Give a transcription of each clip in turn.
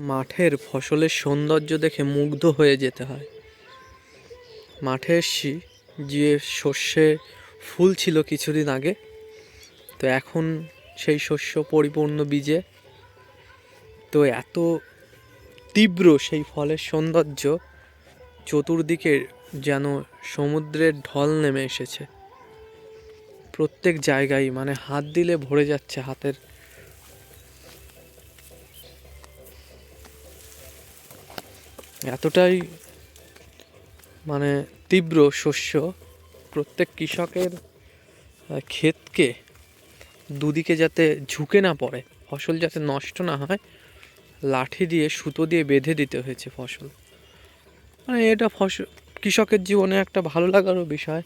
মাঠের ফসলের সৌন্দর্য দেখে মুগ্ধ হয়ে যেতে হয়। মাঠে এসছি যে শস্যে ফুল ছিল কিছুদিন আগে। তো এখন সেই শস্য পরিপূর্ণ বীজে। তো এত তীব্র সেই ফলের সৌন্দর্য চতুর্দিকে যেন সমুদ্রের ঢল নেমে এসেছে। প্রত্যেক জায়গায় মানে হাত দিলে ভরে যাচ্ছে হাতের এতটাই মানে তীব্র শস্য, প্রত্যেক কৃষকের ক্ষেতকে দুদিকে যাতে ঝুঁকে না পড়ে, ফসল যাতে নষ্ট না হয়, লাঠি দিয়ে, সুতো দিয়ে বেঁধে দিতে হয়েছে ফসল। মানে এটা ফসল কৃষকের জীবনে একটা ভালো লাগারও বিষয়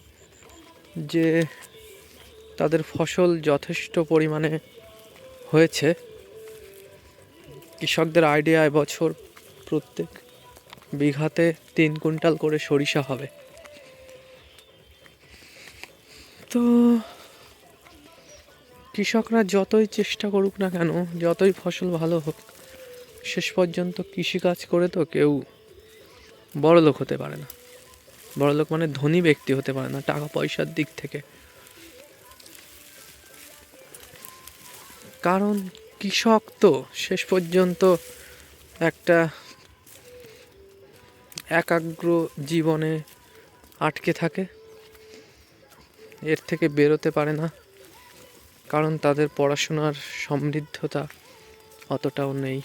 যে তাদের ফসল যথেষ্ট পরিমাণে হয়েছে। কৃষকদের আইডিয়া এবছর প্রত্যেক বিঘাতে তিন কুইন্টাল করে সরিষা হবে। তো কৃষকরা যতই চেষ্টা করুক না কেন, যতই ফসল ভালো হোক, শেষ পর্যন্ত কৃষিকাজ করে তো কেউ বড়লোক হতে পারে না। বড়লোক মানে ধনী ব্যক্তি হতে পারে না, টাকা পয়সার দিক থেকে। কারণ কৃষক তো শেষ পর্যন্ত একটা একাগ্র জীবনে আটকে থাকে। এর থেকে বেরোতে পারে না, কারণ তাদের পড়াশোনার সমৃদ্ধতা অতটাও নেই।